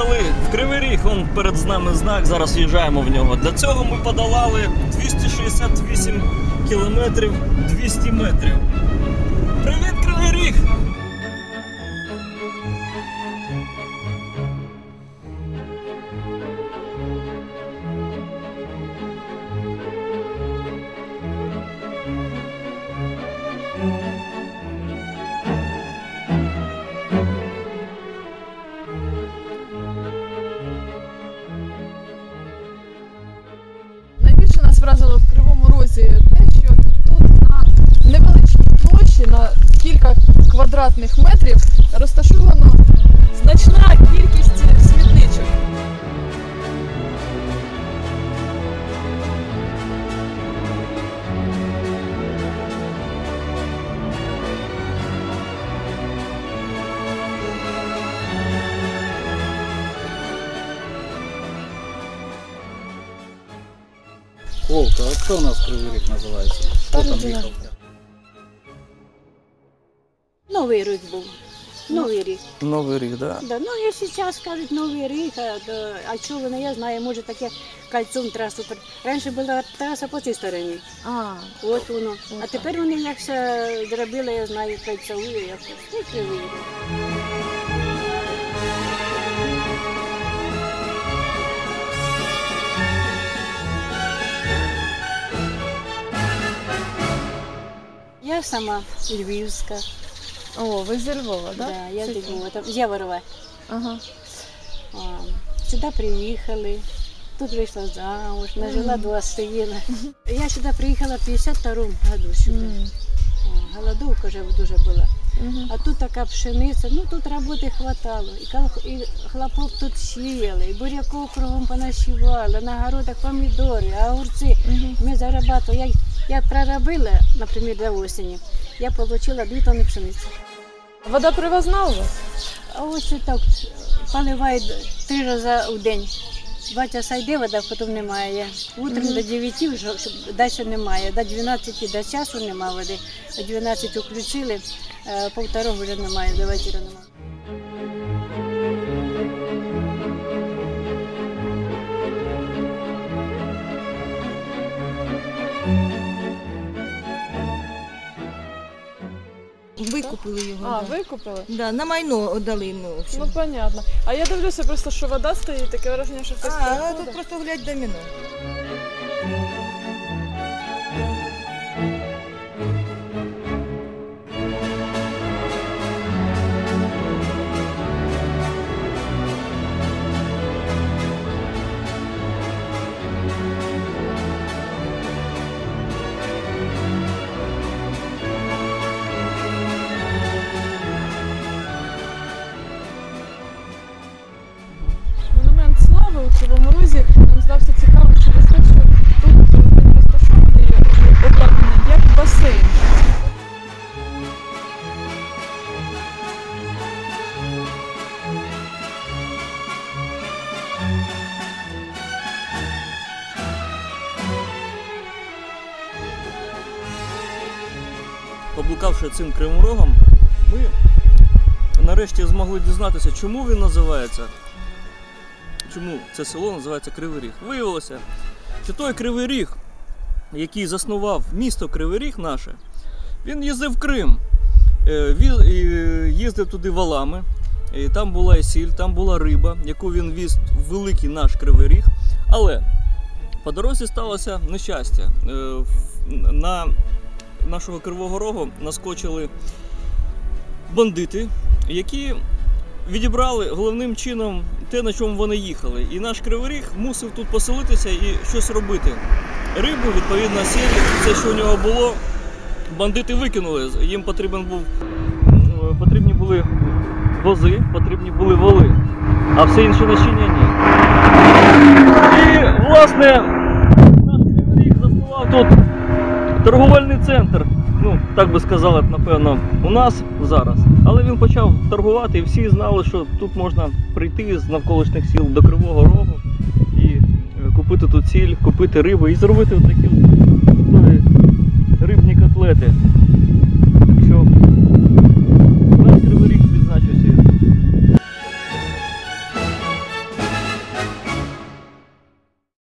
Приїхали в Кривий Ріг, он перед нами знак, зараз їжджаємо в нього. Для цього ми подолали 268 кілометрів 200 метрів. Привіт, Кривий Ріг! Найбільше нас вразило в Кривому Розі те, що тут на невеличкій площі на кілька квадратних метрів розташовано Вовка, а кто у нас Кривый Ріг називається? Хто там їхав? Новий рік був. Новий рік. Новий рік, да? Да. Ну і зараз кажуть новий рік, а, да, а чого не я знаю, може таке кольцом трасу. пер- Раніше була траса по цій стороні. А, От воно. А тепер вони як все зробили, я знаю, кольцеву якось. Ну, кривий ріг. Я сама львівська, о, ви зі Львова, да? так? я Чи- тут там, з Яворова. Ага. А, Сюди приїхали, тут вийшла замуж, нажила два сина. Я сюди приїхала в 52-му году сюди. О, Голодовка вже дуже була. мгм. А тут така пшениця, ну тут роботи хватало. І, кал- і хлопок тут сіяли, і буряков кругом понасівали, на городах помідори, огурці. Мгм. Ми зарабатували. Я, я проробила, наприклад, до осені, я отримала 2 тонни пшениці. Вода привозна у вас? А ось так поливають три рази в день. Два часа йде вода, потім немає. Утром Мгм. до 9 вже щоб далі немає. До 12 до часу немає води. О 12 включили, е, повторого вже немає, до вечора немає. Викупили його. А, да. викупили? Да, на майно віддали ну, в общем. Ну, понятно. А я дивлюся просто, що вода стоїть, таке враження, що хтось а, а приходить. тут просто глядь доміно. Поблукавши цим кривим рогом, ми нарешті змогли дізнатися, чому він називається. Чому це село називається Кривий Ріг. Виявилося, що той Кривий Ріг, який заснував місто Кривий Ріг наше, він їздив в Крим. Е, е, Їздив туди валами. І там була і сіль, там була риба, яку він віз в великий наш Кривий Ріг. Але по дорозі сталося нещастя. Е, На нашого Кривого Рогу наскочили бандити, які відібрали головним чином те, на чому вони їхали. І наш Кривий Ріг мусив тут поселитися і щось робити. Рибу, відповідно, сіль, все, що у нього було, бандити викинули. Їм потрібен був, е, потрібні були вози, потрібні були воли, а все інше начиння ні. І, власне, наш Кривий Ріг заснував тут торговельний центр. Ну, так би сказали, напевно, у нас зараз. Але він почав торгувати, і всі знали, що тут можна прийти з навколишніх сіл до Кривого Рогу і е, купити тут сіль, купити рибу і зробити такі рибні котлети.